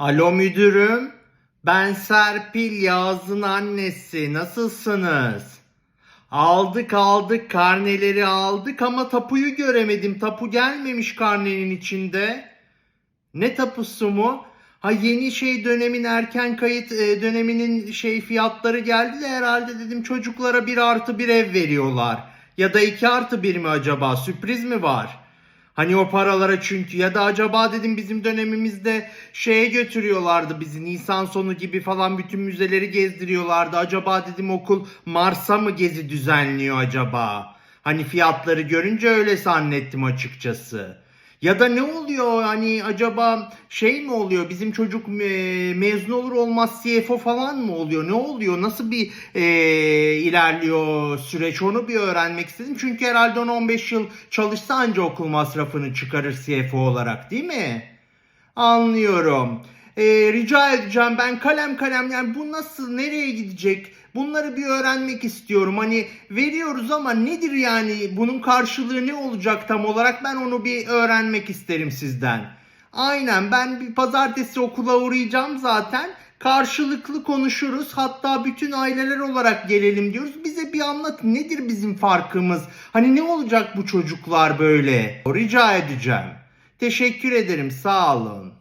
Alo müdürüm. Ben Serpil Yağız'ın annesi. Nasılsınız? Aldık aldık karneleri aldık ama tapuyu göremedim. Tapu gelmemiş karnenin içinde. Ne tapusu mu? Ha yeni şey dönemin erken kayıt e, döneminin şey fiyatları geldi de herhalde dedim çocuklara bir artı bir ev veriyorlar. Ya da iki artı bir mi acaba? Sürpriz mi var? Hani o paralara çünkü ya da acaba dedim bizim dönemimizde şeye götürüyorlardı bizi Nisan sonu gibi falan bütün müzeleri gezdiriyorlardı. Acaba dedim okul Mars'a mı gezi düzenliyor acaba? Hani fiyatları görünce öyle zannettim açıkçası. Ya da ne oluyor hani acaba şey mi oluyor bizim çocuk me- mezun olur olmaz CFO falan mı oluyor ne oluyor nasıl bir e, ilerliyor süreç onu bir öğrenmek istedim. Çünkü herhalde 10-15 yıl çalışsa anca okul masrafını çıkarır CFO olarak değil mi? Anlıyorum. Ee, rica edeceğim ben kalem kalem yani bu nasıl nereye gidecek bunları bir öğrenmek istiyorum. Hani veriyoruz ama nedir yani bunun karşılığı ne olacak tam olarak ben onu bir öğrenmek isterim sizden. Aynen ben bir pazartesi okula uğrayacağım zaten. Karşılıklı konuşuruz. Hatta bütün aileler olarak gelelim diyoruz. Bize bir anlat nedir bizim farkımız? Hani ne olacak bu çocuklar böyle? Rica edeceğim. Teşekkür ederim. Sağ olun.